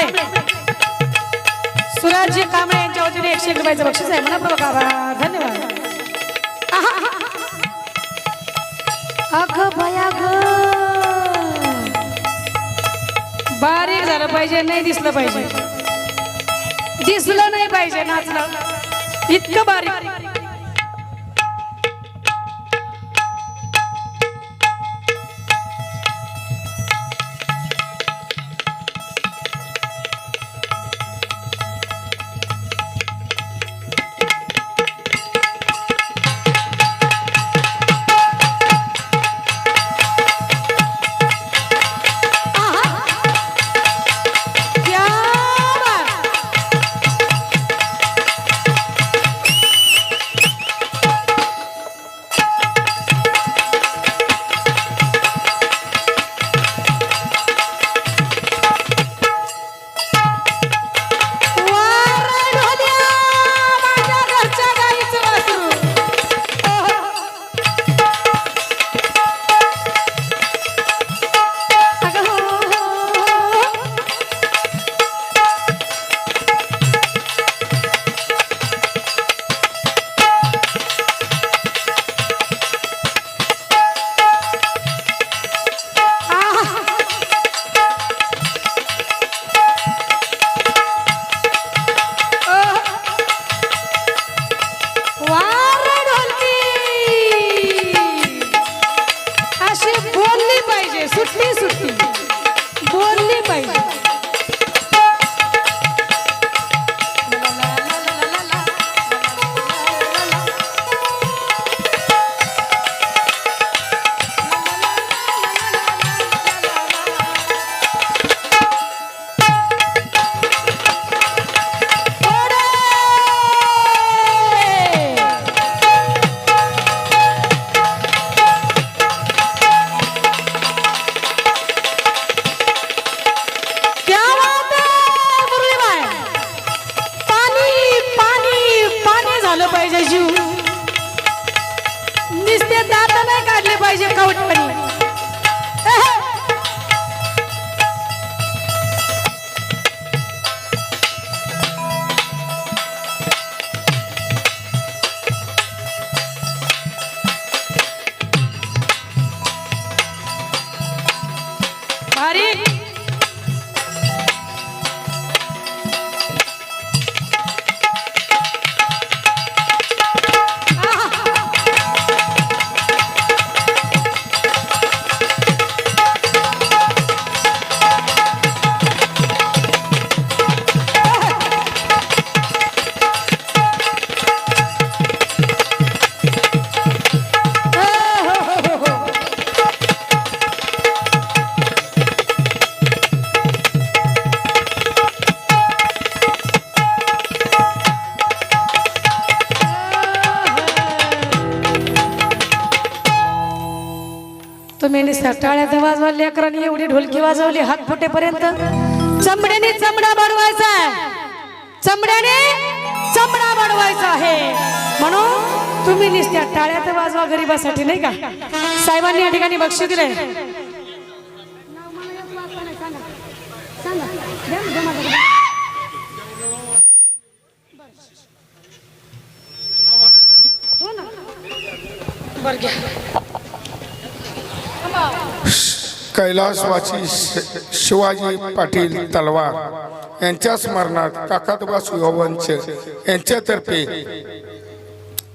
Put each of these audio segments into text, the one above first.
कांबळे. सुराजी कांबळे यांच्या वतीने एकशे एक रुपयाचं बक्षीस आहे. मनपूर्वक आभार. धन्यवाद. अगं बया ग. बारीक झालं पाहिजे नाही दिसलं पाहिजे. दिसलं नाही पाहिजे नाचलं इतकं बारीक. बोलली पाहिजे तुम्ही सटाळ्याचा टाळ्यात वाजवली लेकरांनी एवढी ढोलकी वाजवली हात फुटेपर्यंत. चमड्याने चमडा बडवायचा चमड्याने चमडा बडवायचा आहे. म्हणून तुम्ही नुसत्या टाळ्यात वाजवा गरीबासाठी नाही का? साहेबांनी या ठिकाणी बक्ष दिले बरं घ्या. कैलासवासी शिवाजी पाटील तलवार यांच्या स्मरणार्थ काकातोबा सुवंश यांच्यातर्फे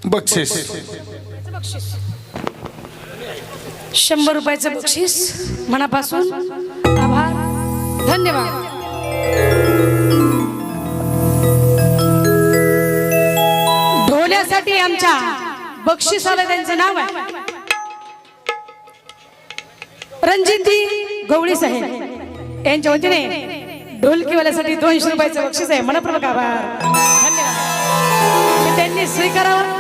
बक्षीस. शंभर रुपयाचं बक्षीस मनापासून आभार. धन्यवाद. ढोल्यासाठी आमच्या बक्षिसाला त्यांचं नाव आहे. रणजितजी गवळी साहेब. यांच्या वतीने ढोलकीवाल्यासाठी दोनशे रुपयाचं बक्षीस आहे. मनपूर्वक आभार. धन्यवाद. त्यांनी स्वीकारावं.